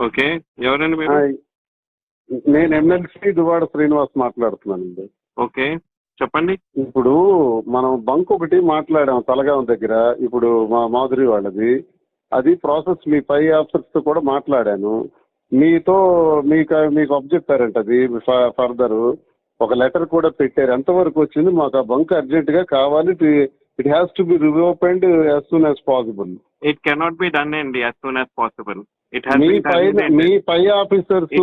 Okay. ఎవరండి మీరు. నేను ఎమ్మెల్సీ దువాడ శ్రీనివాస్ మాట్లాడుతున్నానండి. ఓకే. చెప్పండి. ఇప్పుడు మనం బంక్ ఒకటి మాట్లాడాం తలగాం దగ్గర. ఇప్పుడు మా మాధురి వాళ్ళది. అది ప్రాసెస్ మీ పై ఆఫీసర్స్తో కూడా మాట్లాడాను. మీతో మీకు మీకు అబ్జెక్టారంట అది ఫర్దర్. ఒక లెటర్ కూడా పెట్టారు. ఎంతవరకు వచ్చింది? మాకు ఆ బంక్ అర్జెంట్గా కావాలి. It has to be reopened as soon as possible. It cannot be done అండి as soon as possible it మీ పై మీ పై ఆఫీసర్స్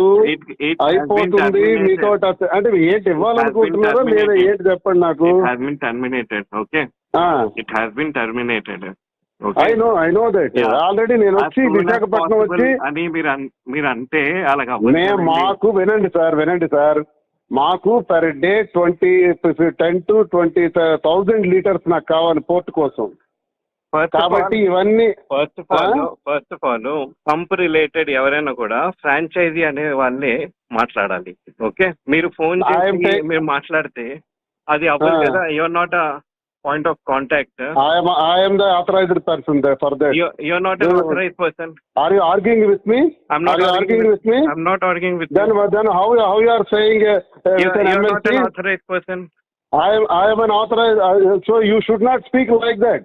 అయిపోతుంది మీతో అంటే ఏంటి ఇవ్వాలనుకుంటున్నారో? లేదా ఏంటి చెప్పండి నాకు? Has been terminated okay it has been terminated I know I know that. Already నేను వచ్చి విశాఖపట్నం వచ్చి అని మీరు మీరు అంటే అలాగా మాకు వినండి సార్ వినండి సార్. మాకు per day twenty ten to twenty thousand litres నాకు కావాలి పోర్ట్ కోసం. కాబట్టి ఇవన్నీ first of all first of all pump related ఎవరైనా కూడా ఫ్రాంచైజీ అనే వాళ్ళే మాట్లాడాలి. ఓకే మీరు ఫోన్ చేసి మీరు మాట్లాడితే అది అవ్వదు. కదా? Your not a point of contact I'm I'm the authorized person for that your not No. Authorize person are you arguing with me I'm not are you arguing arguing with- with me I'm not arguing with then then how how you are saying your not MLC an authorize person am an authorized, uh, so you should not speak like that.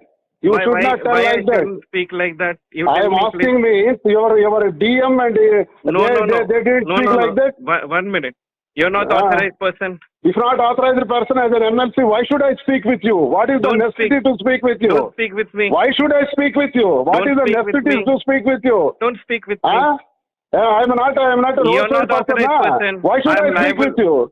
You why, should why, not tell why like I that. speak like that you I am me, asking me, your your DM and uh, no they, no no they, they didn't no, speak no, like that. One, one minute you're not Ah. authorized person If not authorized person as an MLC, why should I speak with you? What is Don't the necessity speak. to speak with you? don't speak with me Why should I speak with you? What Don't is the necessity to speak with you? don't speak with me Huh? Yeah, I am not. I am not a You're roadside not person. authorized huh? person. Why should I I, speak liable. with you?